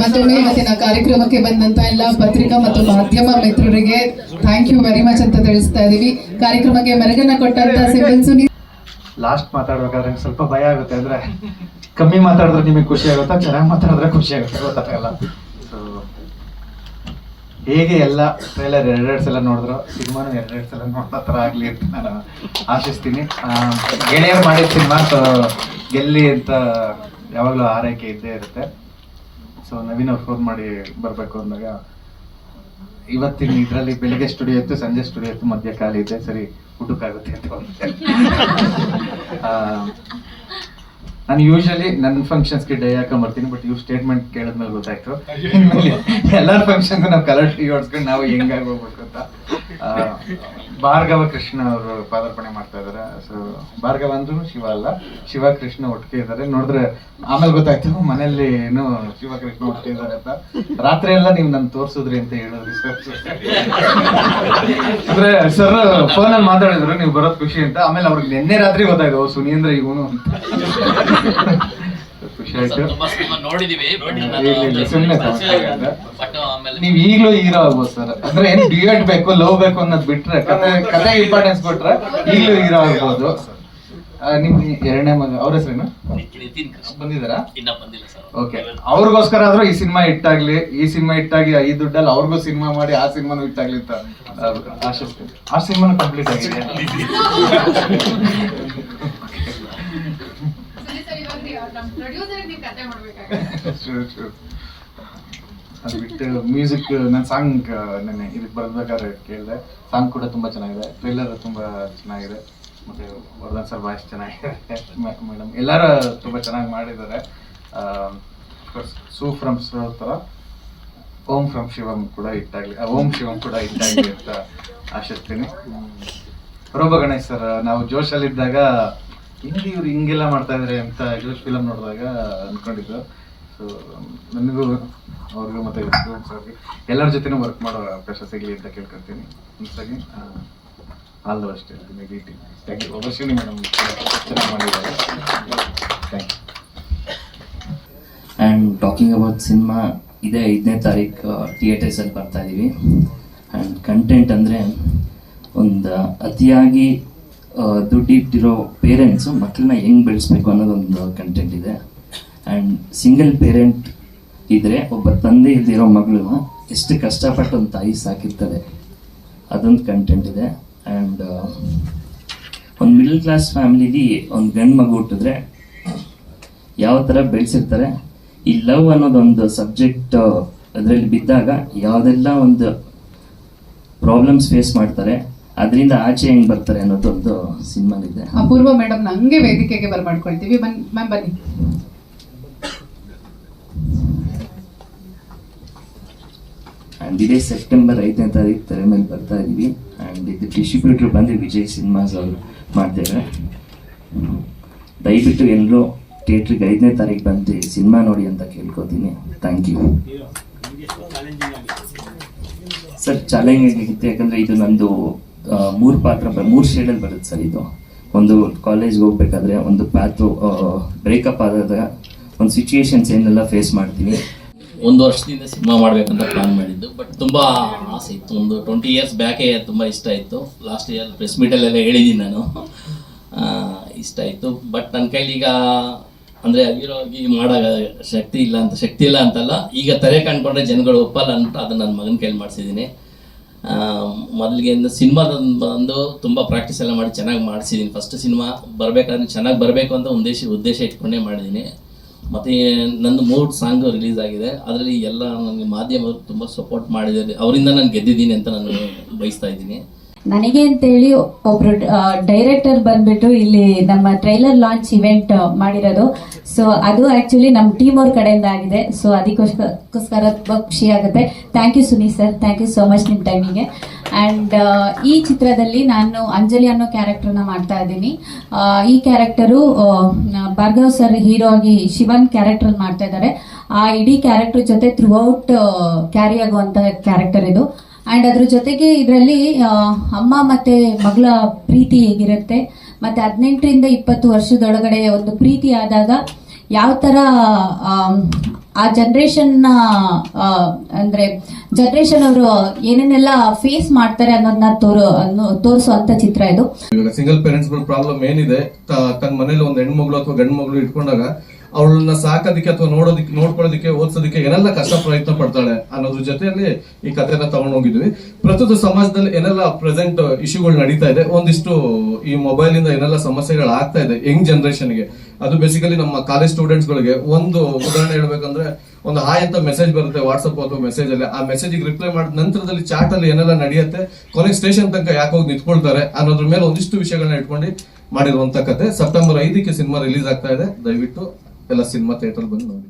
ಮತ್ತೊಮ್ಮೆ ಇವತ್ತಿನ ಕಾರ್ಯಕ್ರಮಕ್ಕೆ ಬಂದಂತ ಎಲ್ಲ ಪತ್ರಿಕಾ ಮತ್ತು ಮಾಧ್ಯಮ ಮಿತ್ರರಿಗೆ ಥ್ಯಾಂಕ್ ಯು ವೆರಿ ಮಚ್ ಅಂತ ತಿಳಿಸ್ತಾ ಇದೀವಿ. ಕಾರ್ಯಕ್ರಮಕ್ಕೆ ಮೆರಗನ್ನ ಕೊಟ್ಟಂತ ಸಿಬ್ಬಂದಿ ಸುನಿ ಲಾಸ್ಟ್ ಮಾತಾಡ್ಬೇಕಾದ್ರೆ ಸ್ವಲ್ಪ ಭಯ ಆಗುತ್ತೆ. ಅಂದ್ರೆ ಕಮ್ಮಿ ಮಾತಾಡಿದ್ರೆ ನಿಮಗೆ ಖುಷಿ ಆಗುತ್ತಾ, ಚೆನ್ನಾಗಿ ಮಾತಾಡಿದ್ರೆ ಖುಷಿ ಆಗುತ್ತೆ. ಗೊತ್ತಾಗಲ್ಲ ಹೇಗೆ ಎಲ್ಲ ಟ್ರೈಲರ್ ಎರಡೆರಡು ಸಲ ನೋಡಿದ್ರು, ಸಿನಿಮಾನು ಎರಡೆರಡು ಸಲ ನೋಡ್ತಾ ಥರ ಆಗಲಿ ಅಂತ ನಾನು ಆಶಿಸ್ತೀನಿ. ಗೆಳೆಯರು ಮಾಡಿದ ಸಿನಿಮಾ ಸೊ ಗೆಲ್ಲಿ ಅಂತ ಯಾವಾಗಲೂ ಆರೈಕೆ ಇದ್ದೇ ಇರುತ್ತೆ. ಸೊ ನವೀನ್ ಅವ್ರು ಫೋನ್ ಮಾಡಿ ಬರಬೇಕು ಅಂದಾಗ, ಇವತ್ತಿನ ಇದರಲ್ಲಿ ಬೆಳಿಗ್ಗೆ ಸ್ಟುಡಿಯೋ ಇತ್ತು, ಸಂಜೆ ಸ್ಟುಡಿಯೋ ಇತ್ತು, ಮಧ್ಯ ಖಾಲಿ ಇದೆ, ಸರಿ, ಊಟಕ್ಕಾಗುತ್ತೆ ಅಂತ. ನಾನು ಯೂಶಲಿ ನನ್ನ ಫಂಕ್ಷನ್ಸ್ಗೆ ಹಾಕೊಂಡ್ ಬರ್ತೀನಿ ಬಟ್ ಇವ್ ಸ್ಟೇಟ್ಮೆಂಟ್ ಕೇಳಿದ್ಮೇಲೆ ಗೊತ್ತಾಯ್ತು. ಎಲ್ಲಾರ್ ಫಂಕ್ಷನ್ ಫಂಕ್ಷನ್ಗೂ ನಾವು ಕಲರ್ ಟಿ ಹೊಡ್ಸ್ಕೊಂಡು ನಾವು ಹೆಂಗಾಗಿ ಹೋಗ್ಬೇಕು ಅಂತ. ಭಾರ್ಗವ ಕೃಷ್ಣ ಅವರು ಪಾದಾರ್ಪಣೆ ಮಾಡ್ತಾ ಇದಾರೆ. ಸೊ ಭಾರ್ಗವ ಅಂದ್ರೂ ಶಿವ ಅಲ್ಲ. ಶಿವ ಕೃಷ್ಣ ಒಟ್ಟಿಗೆ ಇದ್ದಾರೆ ನೋಡಿದ್ರೆ ಆಮೇಲೆ ಗೊತ್ತಾಯ್ತು, ಮನೆಯಲ್ಲಿ ಏನು ಶಿವ ಕೃಷ್ಣ ಒಟ್ಟಿಗೆ ಇದ್ದಾರೆ ಅಂತ. ರಾತ್ರಿ ಎಲ್ಲ ನೀವು ನನ್ ತೋರ್ಸಿದ್ರಿ ಅಂತ ಹೇಳಿದ್ರಿ ಸರ್ ಅಂದ್ರೆ ಸರ್ ಅಲ್ಲಿ ಮಾತಾಡಿದ್ರು, ನೀವು ಬರೋದು ಖುಷಿ ಅಂತ. ಆಮೇಲೆ ಅವ್ರಿಗೆ ನಿನ್ನೆ ರಾತ್ರಿ ಗೊತ್ತಾಯ್ತು, ಓ ಇವನು ಅಂತ ಖುಷಿ ಆಯ್ತು ತುಂಬಾ ಸಿನಿಮಾ ನೋಡಿದೀವಿ ನೀವ್ ಈಗ್ಲೂ ಹೀರೋ ಆಗ್ಬೋದು ಸರ್ ಅಂದ್ರೆ ಏನ್ ಡ್ಯೂಯಟ್ ಬೇಕು ಲವ್ ಬೇಕು ಅನ್ನೋದ್ ಬಿಟ್ರೆ ಕತೆ ಕತೆ ಇಂಪಾರ್ಟೆನ್ಸ್ ಕೊಟ್ರೆ ಈಗ್ಲೂ ಹೀರೋ ಆಗ್ಬೋದು. ನಿಮ್ ಎರಡನೇ ಮಗ ಅವ್ರ ಹೆಸರೇನು? ಬಂದಿದಾರಾ ಇನ್ನ ಬಂದಿಲ್ಲ ಸರ್ ಓಕೆ ಅವ್ರಿಗೋಸ್ಕರ ಆದ್ರೂ ಈ ಸಿನಿಮಾ ಇಟ್ಟಾಗ್ಲಿ ಈ ಸಿನಿಮಾ ಇಟ್ಟಾಗಿ ಈ ದುಡ್ಡಲ್ಲಿ ಅವ್ರಿಗೂ ಸಿನಿಮಾ ಮಾಡಿ ಆ ಸಿನಿಮಾನು ಇಟ್ಟಾಗ್ಲಿ ಅಂತ ಆ, ಆಶಿಸ್ತೀನಿ. ಆ ಸಿನಿಮಾನು ಕಂಪ್ಲೀಟ್ ಆಗಿದೆ. ಅದು ಬಿಟ್ಟು ಮ್ಯೂಸಿಕ್ ನನ್ನ ಸಾಂಗ್ ನೆನ್ನೆ ಇದಕ್ಕೆ ಬರ್ಬೇಕಾದ್ರೆ ಕೇಳಿದೆ. ಸಾಂಗ್ ಕೂಡ ತುಂಬಾ ಚೆನ್ನಾಗಿದೆ. ಟ್ರೈಲರ್ ತುಂಬಾ ಚೆನ್ನಾಗಿದೆ. ಮತ್ತೆ ವರ್ಧನ್ ಸರ್ ವಾಯ್ಸ್ ಚೆನ್ನಾಗಿದೆ. ಮೇಡಮ್ ಎಲ್ಲರೂ ತುಂಬಾ ಚೆನ್ನಾಗಿ ಮಾಡಿದ್ದಾರೆ. ಸೂ ಫ್ರಮ್ ಥರ ಓಂ ಫ್ರಮ್ ಶಿವಂ ಕೂಡ ಇಟ್ಟಾಗಲಿ ಆ, ಓಂ ಶಿವಂ ಕೂಡ ಇಟ್ಟಾಗಲಿ ಅಂತ ಆಶಿಸ್ತೀನಿ. ಪ್ರೋಭ ಗಣೇಶ್ ಸರ್ ನಾವು ಜೋಶಲ್ಲಿದ್ದಾಗ ಹಿಂಗೆ ಇವ್ರು ಹಿಂಗೆಲ್ಲ ಮಾಡ್ತಾ ಇದ್ರೆ ಅಂತ ಇಂಗ್ಲೀಷ್ ಫಿಲಮ್ ನೋಡಿದಾಗ ಅನ್ಕೊಂಡಿದ್ದು. ಸೊ ನನಗೂ ಅವ್ರಿಗೂ ಮತ್ತೆ ಸರ್ಗೆ ಎಲ್ಲರ ಜೊತೆನೂ ವರ್ಕ್ ಮಾಡೋ ಅವಕಾಶ ಸಿಗಲಿ ಅಂತ ಕೇಳ್ಕೊತೀನಿ ಒಂದ್ಸಾಗಿ ಆಲ್ ದ ಬೆಸ್ಟ್ ಡಿ ಥ್ಯಾಂಕ್ ಯು ವರ್ಷಿಣಿ ಮೇಡಮ್ ಚೆನ್ನಾಗಿ ಮಾಡಿದ್ದಾರೆ. Thank you and talking about cinema ಇದೇ ಐದನೇ ತಾರೀಕು ಥಿಯೇಟರ್ಸಲ್ಲಿ ಬರ್ತಾ ಇದ್ದೀವಿ ಆ್ಯಂಡ್ ಕಂಟೆಂಟ್ ಅಂದರೆ ಒಂದು ಅತಿಯಾಗಿ ದುಡ್ಡಿಟ್ಟಿರೋ ಪೇರೆಂಟ್ಸು ಮಕ್ಕಳನ್ನ ಹೆಂಗೆ ಬೆಳೆಸ್ಬೇಕು ಅನ್ನೋದೊಂದು ಕಂಟೆಂಟ್ ಇದೆ. ಆ್ಯಂಡ್ ಸಿಂಗಲ್ ಪೇರೆಂಟ್ ಇದ್ದರೆ ಒಬ್ಬ ತಂದೆ ಇಲ್ದಿರೋ ಮಗಳು ಎಷ್ಟು ಕಷ್ಟಪಟ್ಟು ಒಂದು ತಾಯಿ ಸಾಕಿರ್ತಾರೆ. ಅದೊಂದು ಕಂಟೆಂಟ್ ಇದೆ. ಆ್ಯಂಡ್ ಒಂದು ಮಿಡಲ್ ಕ್ಲಾಸ್ ಫ್ಯಾಮಿಲಿಲಿ ಒಂದು ಗಂಡು ಮಗು ಹುಟ್ಟಿದ್ರೆ ಯಾವ ಥರ ಬೆಳೆಸಿರ್ತಾರೆ, ಈ ಲವ್ ಅನ್ನೋದೊಂದು ಸಬ್ಜೆಕ್ಟ್ ಅದರಲ್ಲಿ ಬಿದ್ದಾಗ ಯಾವುದೆಲ್ಲ ಒಂದು ಪ್ರಾಬ್ಲಮ್ಸ್ ಫೇಸ್ ಮಾಡ್ತಾರೆ ಅದರಿಂದ ಆಚೆ ಹೆಂಗ್ ಬರ್ತಾರೆ ಅನ್ನೋದು ಅನ್ನೋದೊಂದು ಇದೆ ಅಪೂರ್ವ ಮೇಡಮ್ ನಂಗೆ ವೇದಿಕೆಗೆ ಬರ್ಮಾಡ್ಕೊಳ್ತೀವಿ ಬನ್ನಿ ಮ್ಯಾಮ್ ಬನ್ನಿ. ಆ್ಯಂಡ್ ಇದೇ ಸೆಪ್ಟೆಂಬರ್ ಐದನೇ ತಾರೀಕು ತೆರೆ ಮೇಲೆ ಬರ್ತಾ ಇದೀವಿ. ಆ್ಯಂಡ್ ಇದು ಡಿಸ್ಟ್ರಿಬ್ಯೂಟ್ರ್ ಬಂದು ವಿಜಯ್ ಸಿನಿಮಾಸ್ ಅವರು ಮಾಡ್ತಾರೆ ದಯವಿಟ್ಟು ಎಲ್ಲರೂ ಥಿಯೇಟ್ರಿಗೆ ಐದನೇ ತಾರೀಕು ಬಂದು ಸಿನಿಮಾ ನೋಡಿ ಅಂತ ಕೇಳ್ಕೊತೀನಿ. ಥ್ಯಾಂಕ್ ಯು ಸರ್ ಚಾಲೆಂಜಿಂಗ್ ಆಗಿತ್ತು ಯಾಕಂದ್ರೆ ಇದು ನಂದು ಮೂರು ಪಾತ್ರ ಮೂರು ಶೇಡಲ್ಲಿ ಬರುತ್ತೆ ಸರ್ ಇದು. ಒಂದು ಕಾಲೇಜ್ಗೆ ಹೋಗ್ಬೇಕಾದ್ರೆ ಒಂದು ಪ್ಯಾತು ಬ್ರೇಕಪ್ ಆದಾಗ ಒಂದು ಸಿಚುಯೇಷನ್ಸ್ ಏನೆಲ್ಲ ಫೇಸ್ ಮಾಡ್ತೀನಿ. ಒಂದು ವರ್ಷದಿಂದ ಸಿನಿಮಾ ಮಾಡಬೇಕಂತ ಪ್ಲಾನ್ ಮಾಡಿದ್ದು ಬಟ್ ತುಂಬ ಆಸೆ ಇತ್ತು. ಒಂದು ಟ್ವೆಂಟಿ ಇಯರ್ಸ್ ಬ್ಯಾಕೇ ತುಂಬ ಇಷ್ಟ ಇತ್ತು ಲಾಸ್ಟ್ ಇಯರ್ ಪ್ರೆಸ್ ಮೀಟಲ್ಲೆಲ್ಲ ಹೇಳಿದ್ದೀನಿ ನಾನು. ಇಷ್ಟ ಇತ್ತು ಬಟ್ ನನ್ನ ಕೈಲಿ ಈಗ ಅಂದರೆ ಆಗಿರೋಗಿ ಮಾಡೋ ಶಕ್ತಿ ಇಲ್ಲ ಅಂತ ಶಕ್ತಿ ಇಲ್ಲ ಅಂತಲ್ಲ, ಈಗ ತಲೆ ಕಂಡ್ಕೊಂಡ್ರೆ ಜನಗಳು ಒಪ್ಪಲ್ಲ ಅಂತ ಅದನ್ನು ನನ್ನ ಮಗನ ಕೈಲಿ ಮಾಡಿಸಿದ್ದೀನಿ. ಮೊದಲಿಗೆ ಸಿನಿಮಾದ ಬಂದು ತುಂಬ ಪ್ರಾಕ್ಟೀಸ್ ಎಲ್ಲ ಮಾಡಿ ಚೆನ್ನಾಗಿ ಮಾಡಿಸಿದ್ದೀನಿ ಫಸ್ಟ್ ಸಿನಿಮಾ ಬರಬೇಕಾದ್ರೆ ಚೆನ್ನಾಗಿ ಬರಬೇಕು ಅಂತ ಉದ್ದೇಶ ಉದ್ದೇಶ ಇಟ್ಕೊಂಡೇ ಮಾಡಿದ್ದೀನಿ ಮತ್ತು ನಂದು ಮೂರು ಸಾಂಗ್ ರಿಲೀಸ್ ಆಗಿದೆ. ಅದರಲ್ಲಿ ಎಲ್ಲ ನನಗೆ ಮಾಧ್ಯಮರು ತುಂಬ ಸಪೋರ್ಟ್ ಮಾಡಿದ್ದಾರೆ. ಅವರಿಂದ ನಾನು ಗೆದ್ದಿದ್ದೀನಿ ಅಂತ ನಾನು ಬಯಸ್ತಾ ಇದ್ದೀನಿ. ನನಗೆ ಅಂತೇಳಿ ಒಬ್ರು ಡೈರೆಕ್ಟರ್ ಬಂದ್ಬಿಟ್ಟು ಇಲ್ಲಿ ನಮ್ಮ ಟ್ರೈಲರ್ ಲಾಂಚ್ ಇವೆಂಟ್ ಮಾಡಿರೋದು. ಸೊ ಅದು ಆಕ್ಚುಲಿ ನಮ್ಮ ಟೀಮ್ ಅವ್ರ ಕಡೆಯಿಂದ ಆಗಿದೆ. ಸೊ ಅದಕ್ಕೋಸ್ಕರ ತುಂಬಾ ಖುಷಿ ಆಗುತ್ತೆ. Thank you Suni sir thank you so much ನಿಮ್ಮ ಟೈಮಿಗೆ ಆ್ಯಂಡ್ ಈ ಚಿತ್ರದಲ್ಲಿ ನಾನು ಅಂಜಲಿ ಅನ್ನೋ ಕ್ಯಾರೆಕ್ಟರ್ನ ಮಾಡ್ತಾ ಇದ್ದೀನಿ. ಈ ಕ್ಯಾರೆಕ್ಟರು ಭಾರ್ಗವ್ ಸರ್ ಹೀರೋ ಆಗಿ ಶಿವನ್ ಕ್ಯಾರೆಕ್ಟರ್ ಮಾಡ್ತಾ ಇದ್ದಾರೆ. ಆ ಇಡೀ ಕ್ಯಾರೆಕ್ಟರ್ ಜೊತೆ ಥ್ರೂ ಔಟ್ ಕ್ಯಾರಿ ಆಗುವಂತ ಕ್ಯಾರೆಕ್ಟರ್ ಇದು. ಆ್ಯಂಡ್ ಅದ್ರ ಜೊತೆಗೆ ಇದರಲ್ಲಿ ಅಮ್ಮ ಮತ್ತು ಮಗಳ ಪ್ರೀತಿ ಹೇಗಿರುತ್ತೆ? ಮತ್ತು ಹದಿನೆಂಟರಿಂದ ಇಪ್ಪತ್ತು ವರ್ಷದೊಳಗಡೆ ಒಂದು ಪ್ರೀತಿ ಆದಾಗ ಯಾವ ಥರ ಆ ಜನ್ರೇಷನ್ನ ಅಂದರೆ ಜನ್ರೇಷನ್ ಅವರು ಏನೇನೆಲ್ಲ ಫೇಸ್ ಮಾಡ್ತಾರೆ ಅನ್ನೋದನ್ನ ತೋರು, ಅನ್ನೋ ತೋರಿಸುವಂಥ ಚಿತ್ರ ಇದು. ಸಿಂಗಲ್ ಪೇರೆಂಟ್ಸ್ ಪ್ರಾಬ್ಲಮ್ ಏನಿದೆ? ತನ್ನ ಮನೇಲಿ ಒಂದು ಹೆಣ್ಮಗಳು ಅಥವಾ ಗಂಡು ಮಗಳು ಇಟ್ಕೊಂಡಾಗ ಅವಳನ್ನ ಸಾಕೋದಿಕ್ಕೆ ಅಥವಾ ನೋಡೋದಿಕ್ಕೆ ನೋಡ್ಕೊಳ್ಳೋದಿಕ್ಕೆ, ಓದ್ಸೋದಕ್ಕೆ ಏನೆಲ್ಲ ಕಷ್ಟ ಪ್ರಯತ್ನ ಪಡ್ತಾಳೆ ಅನ್ನೋದ್ರ ಜೊತೆಯಲ್ಲಿ ಈ ಕಥೆನ ತಗೊಂಡ್ ಹೋಗಿದ್ವಿ. ಪ್ರಸ್ತುತ ಸಮಾಜದಲ್ಲಿ ಏನೆಲ್ಲ ಪ್ರೆಸೆಂಟ್ ಇಶ್ಯೂಗಳು ನಡೀತಾ ಇದೆ, ಒಂದಿಷ್ಟು ಈ ಮೊಬೈಲ್ ಇಂದ ಏನೆಲ್ಲ ಸಮಸ್ಯೆಗಳು ಆಗ್ತಾ ಇದೆ ಯಂಗ್ ಜನರೇಷನ್ಗೆ ಅದು ಬೇಸಿಕಲಿ ನಮ್ಮ ಕಾಲೇಜ್ ಸ್ಟೂಡೆಂಟ್ಸ್ ಗಳಿಗೆ ಒಂದು ಉದಾಹರಣೆ ಹೇಳ್ಬೇಕಂದ್ರೆ, ಒಂದು ಹಾಯ್ ಅಂತ ಮೆಸೇಜ್ ಬರುತ್ತೆ ವಾಟ್ಸಪ್ ಅಥವಾ ಮೆಸೇಜ್ ಅಲ್ಲಿ. ಆ ಮೆಸೇಜ್ ರಿಪ್ಲೈ ಮಾಡಿದ ನಂತರದಲ್ಲಿ ಚಾಟ್ ಅಲ್ಲಿ ಏನೆಲ್ಲ ನಡೆಯುತ್ತೆ, ಕೊನೆಗೆ ಸ್ಟೇಷನ್ ತನಕ ಯಾಕೆ ಹೋಗಿ ನಿಂತ್ಕೊಳ್ತಾರೆ ಅನ್ನೋದ್ರ ಮೇಲೆ ಒಂದಿಷ್ಟು ವಿಷಯಗಳನ್ನ ಇಟ್ಕೊಂಡು ಮಾಡಿರುವಂತ ಕತೆ ಸೆಪ್ಟೆಂಬರ್ ಐದಕ್ಕೆ ಸಿನಿಮಾ ರಿಲೀಸ್ ಆಗ್ತಾ ಇದೆ. ದಯವಿಟ್ಟು ಎಲ್ಲ ಸಿನಿಮಾ ಥಿಯೇಟರ್ ಬಂದು ನೋಡಿ.